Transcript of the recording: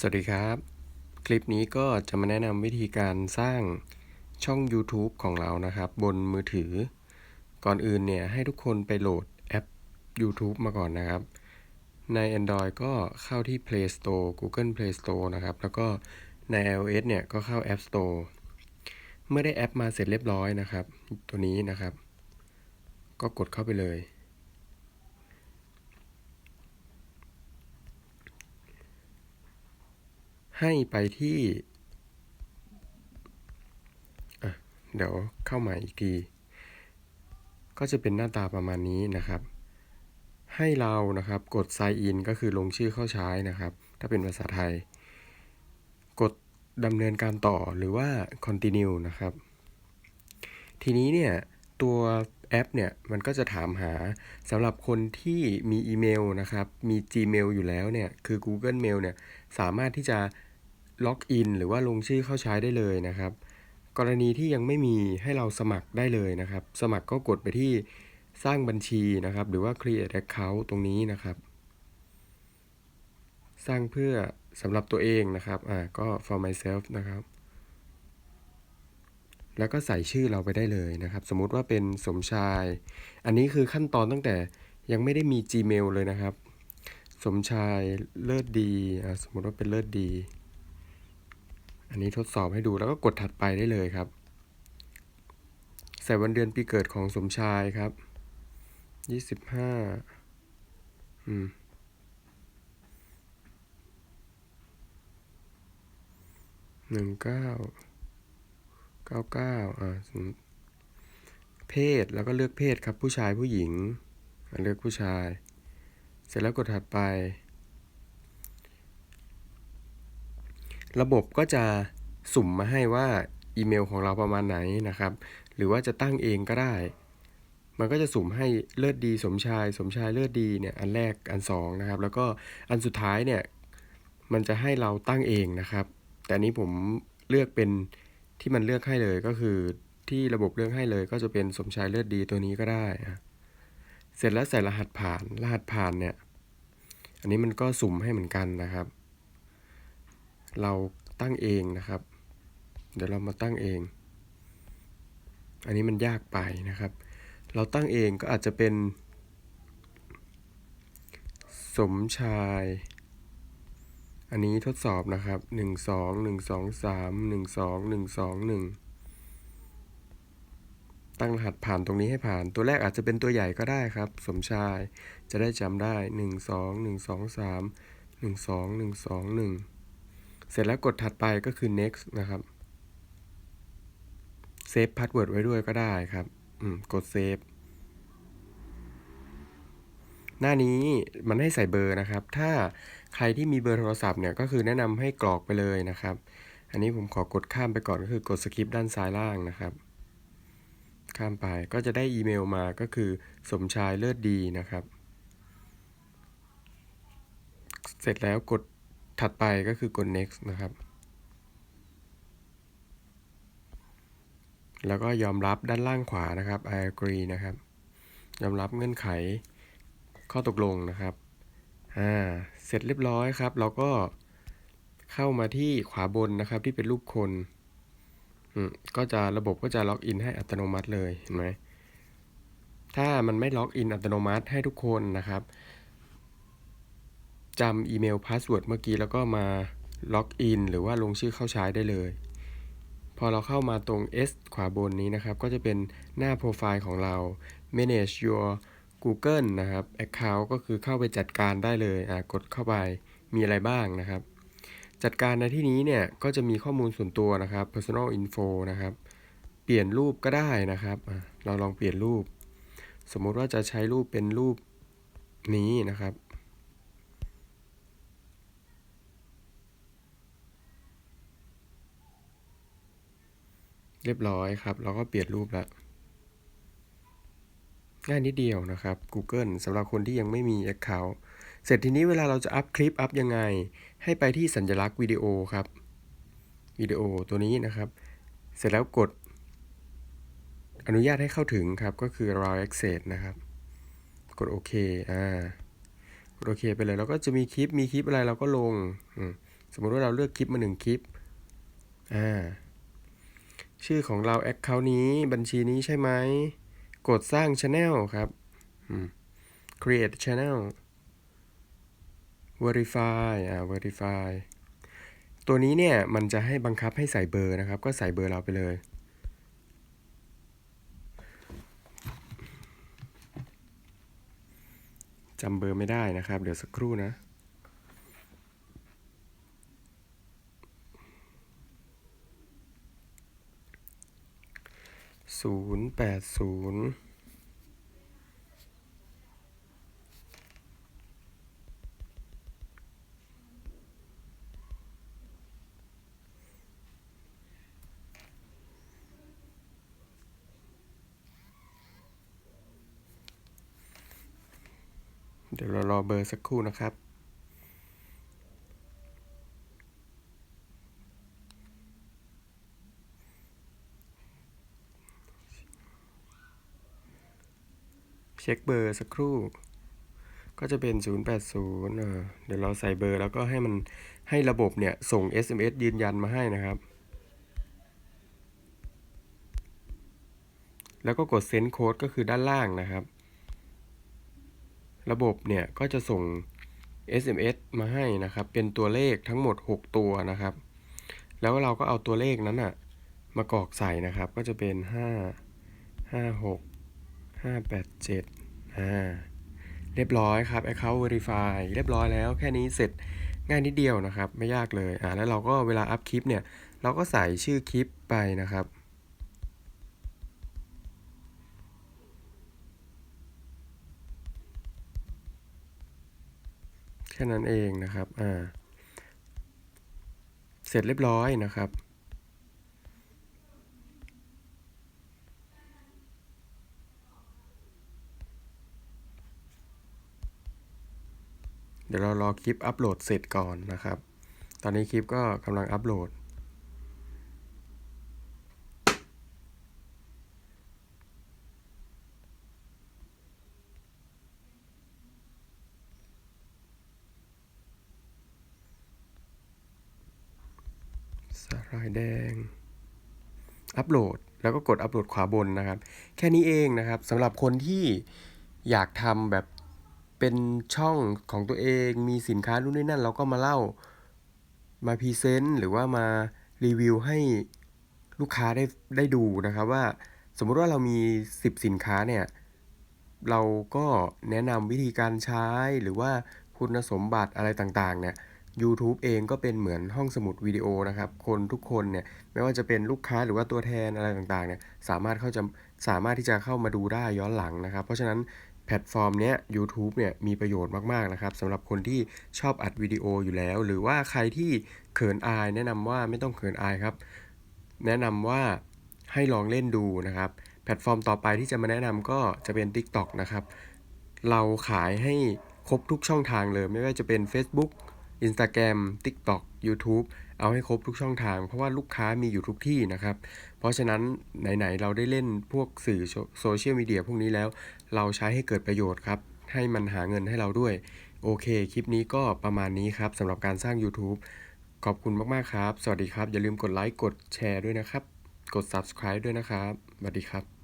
สวัสดีครับ คลิปนี้ก็จะมาแนะนำวิธีการสร้างช่อง YouTube ของเรานะครับ บนมือถือ ก่อนอื่นเนี่ยให้ทุกคนไปโหลดแอป YouTube มาก่อนนะครับ ใน Android ก็เข้าที่ Play Store Google Play Store นะครับ แล้วก็ใน iOS เนี่ยก็เข้า App Store เมื่อได้แอปมาเสร็จเรียบร้อยนะครับ ตัวนี้นะครับ ก็กดเข้าไปเลย ให้ไปที่เดี๋ยวเข้ามาอีกที ก็จะเป็นหน้าตาประมาณนี้นะครับ ให้เรานะครับกด sign in ก็คือลงชื่อเข้าใช้นะครับ ถ้าเป็นภาษาไทย กดดำเนินการต่อหรือว่า continue นะครับ ทีนี้เนี่ยตัวแอปเนี่ยมันก็จะถามหาสำหรับคนที่มีอีเมลนะครับ มี Gmail อยู่แล้วเนี่ย คือ Google Mail เนี่ย สามารถที่จะ ล็อกอินหรือว่าลงชื่อเข้าใช้ได้เลยนะครับ กรณีที่ยังไม่มีให้เราสมัครได้เลยนะครับ สมัครก็กดไปที่สร้างบัญชีนะครับ หรือว่า create account ตรงนี้นะครับ สร้างเพื่อสำหรับตัวเองนะครับอ่าก็ for myself นะครับ แล้วก็ใส่ชื่อเราไปได้เลยนะครับ สมมุติว่าเป็นสมชาย อันนี้คือขั้นตอนตั้งแต่ยังไม่ได้มี Gmail เลยนะครับ สมชายเลิศดีอ่าสมมติว่าเป็นเลิศดี อันนี้ทดสอบให้ดูแล้วก็กดถัดไปได้เลยครับ ใส่วันเดือนปีเกิดของสมชายครับยี่สิบห้าอืมหนึ่งเก้าเก้าเก้าอ่าเพศแล้วก็เลือกเพศครับผู้ชายผู้หญิง เลือกผู้ชาย เสร็จแล้วกดถัดไป ระบบก็จะสุ่มมาให้ว่าอีเมลของเราประมาณไหนนะครับ หรือว่าจะตั้งเองก็ได้ มันก็จะสุ่มให้เลิศดีสมชาย สมชายเลิศดีเนี่ยอันแรกอันสองนะครับ แล้วก็อันสุดท้ายเนี่ยมันจะให้เราตั้งเองนะครับ แต่นี้ผมเลือกเป็นที่มันเลือกให้เลยก็คือที่ระบบเลือกให้เลย ก็จะเป็นสมชายเลิศดีตัวนี้ก็ได้ เสร็จแล้วใส่รหัสผ่าน รหัสผ่านเนี่ย อันนี้มันก็สุ่มให้เหมือนกันนะครับ เราตั้งเองนะครับ เดี๋ยวเรามาตั้งเอง อันนี้มันยากไปนะครับ เราตั้งเองก็อาจจะเป็น สมชาย อันนี้ทดสอบนะครับหนึ่งสองหนึ่งสองสามหนึ่งสองหนึ่งสองหนึ่งตั้งรหัสผ่านตรงนี้ให้ผ่าน ตัวแรกอาจจะเป็นตัวใหญ่ก็ได้ครับ สมชาย จะได้จำได้หนึ่งสองหนึ่งสองสามหนึ่งสองหนึ่งสองหนึ่ง เสร็จแล้วกดถัดไปก็คือ next นะครับเซฟพาสเวิร์ดไว้ด้วยก็ได้ครับอืมกดเซฟหน้านี้มันให้ใส่เบอร์นะครับ ถ้าใครที่มีเบอร์โทรศัพท์เนี่ยก็คือแนะนำให้กรอกไปเลยนะครับ อันนี้ผมขอกดข้ามไปก่อนก็คือกดสคิปด้านซ้ายล่างนะครับ ข้ามไปก็จะได้อีเมลมาก็คือสมชายเลิศดีนะครับ เสร็จแล้วกด ถัดไปก็คือกด next นะครับ แล้วก็ยอมรับด้านล่างขวานะครับ I agree นะครับ ยอมรับเงื่อนไขข้อตกลงนะครับ อ่า เสร็จเรียบร้อยครับ เราก็เข้ามาที่ขวาบนนะครับที่เป็นรูปคน อืม ก็จะระบบก็จะล็อกอินให้อัตโนมัติเลย เห็นไหม ถ้ามันไม่ล็อกอินอัตโนมัติให้ทุกคนนะครับ จำอีเมลพาสเวิร์ดเมื่อกี้แล้วก็มาล็อกอินหรือว่าลงชื่อเข้าใช้ได้เลย พอเราเข้ามาตรง S ขวาบนนี้นะครับ ก็จะเป็นหน้าโปรไฟล์ของเรา manage your Google นะครับ account ก็คือเข้าไปจัดการได้เลยอะกดเข้าไปมีอะไรบ้างนะครับ จัดการในที่นี้เนี่ยก็จะมีข้อมูลส่วนตัวนะครับ personal info นะครับ เปลี่ยนรูปก็ได้นะครับ เราลองเปลี่ยนรูป สมมุติว่าจะใช้รูปเป็นรูปนี้นะครับ เรียบร้อยครับ เราก็เปลี่ยนรูปแล้วง่ายนิดเดียวนะครับ Google สำหรับคนที่ยังไม่มี Account เสร็จทีนี้เวลาเราจะอัพคลิปอัพยังไง ให้ไปที่สัญลักษณ์วิดีโอครับวิดีโอตัวนี้นะครับ เสร็จแล้วกด อนุญาตให้เข้าถึงครับ ก็คือ allow access นะครับ กดโอเคอ่ากดโอเคไปเลย แล้วก็จะมีคลิปมีคลิปอะไรเราก็ลง สมมติว่าเราเลือกคลิปมาหนึ่งคลิปอ่า ชื่อของเรา Account นี้บัญชีนี้ใช่ไหม กดสร้าง Channel ครับ create channel verify อ่า verify ตัวนี้เนี่ย มันจะให้บังคับให้ใส่เบอร์นะครับ ก็ใส่เบอร์เราไปเลย จำเบอร์ไม่ได้นะครับ เดี๋ยวสักครู่นะ ศูนย์แปดศูนย์เดี๋ยวเรารอเบอร์สักครู่นะครับ ช็คเบอร์สักครู่ ก็จะเป็น 080เออเดี๋ยวเราใส่เบอร์แล้วก็ให้มันให้ระบบเนี่ยส่ง SMS ยืนยันมาให้นะครับ แล้วก็กดเซ็นโค้ดก็คือด้านล่างนะครับ ระบบเนี่ยก็จะส่ง SMS มาให้นะครับ เป็นตัวเลขทั้งหมด 6 ตัวนะครับ แล้วเราก็เอาตัวเลขนั้นอะมากรอกใส่นะครับ ก็จะเป็น 5 5 6 5 8 7 อ่าเรียบร้อยครับ Account Verify เรียบร้อยแล้วแค่นี้เสร็จง่ายนิดเดียวนะครับ ไม่ยากเลยอ่าแล้วเราก็เวลาอัพคลิปเนี่ย เราก็ใส่ชื่อคลิปไปนะครับแค่นั้นเองนะครับ อ่า เสร็จเรียบร้อยนะครับ เดี๋ยวเรารอคลิปอัปโหลดเสร็จก่อนนะครับ ตอนนี้คลิปก็กำลังอัปโหลดสาหร่ายแดง อัปโหลด แล้วก็กดอัปโหลดขวาบนนะครับ แค่นี้เองนะครับสำหรับคนที่อยากทำแบบ เป็นช่องของตัวเองมีสินค้านู่นนี่นั่น เราก็มาเล่ามาพรีเซนต์หรือว่ามารีวิวให้ลูกค้าได้ได้ดูนะครับว่าสมมุติว่าเรามี 10 สินค้าเนี่ย เราก็แนะนำวิธีการใช้หรือว่าคุณสมบัติอะไรต่างๆเนี่ย YouTube เองก็เป็นเหมือนห้องสมุดวิดีโอนะครับ คนทุกคนเนี่ย ไม่ว่าจะเป็นลูกค้าหรือว่าตัวแทนอะไรต่างๆเนี่ย สามารถเข้าจะสามารถที่จะเข้ามาดูได้ย้อนหลังนะครับ เพราะฉะนั้น แพลตฟอร์มเนี้ย YouTube เนี่ยมีประโยชน์มาก ๆ นะครับสำหรับคนที่ชอบอัดวิดีโออยู่แล้ว หรือว่าใครที่เขินอาย แนะนำว่าไม่ต้องเขินอายครับ แนะนำว่าให้ลองเล่นดูนะครับ แพลตฟอร์มต่อไปที่จะมาแนะนำก็จะเป็น TikTok นะครับ เราขายให้ครบทุกช่องทางเลย ไม่ว่าจะเป็น Facebook Instagram TikTok YouTube เอาให้ครบทุกช่องทาง เพราะว่าลูกค้ามีอยู่ทุกที่นะครับ เพราะฉะนั้นไหนๆเราได้เล่นพวกสื่อโซเชียลมีเดียพวกนี้แล้ว เราใช้ให้เกิดประโยชน์ครับ ให้มันหาเงินให้เราด้วย โอเค คลิปนี้ก็ประมาณนี้ครับสำหรับการสร้าง YouTube ขอบคุณมากๆครับ สวัสดีครับ อย่าลืมกดไลค์ กดแชร์ด้วยนะครับ กด subscribe ด้วยนะครับ สวัสดีครับ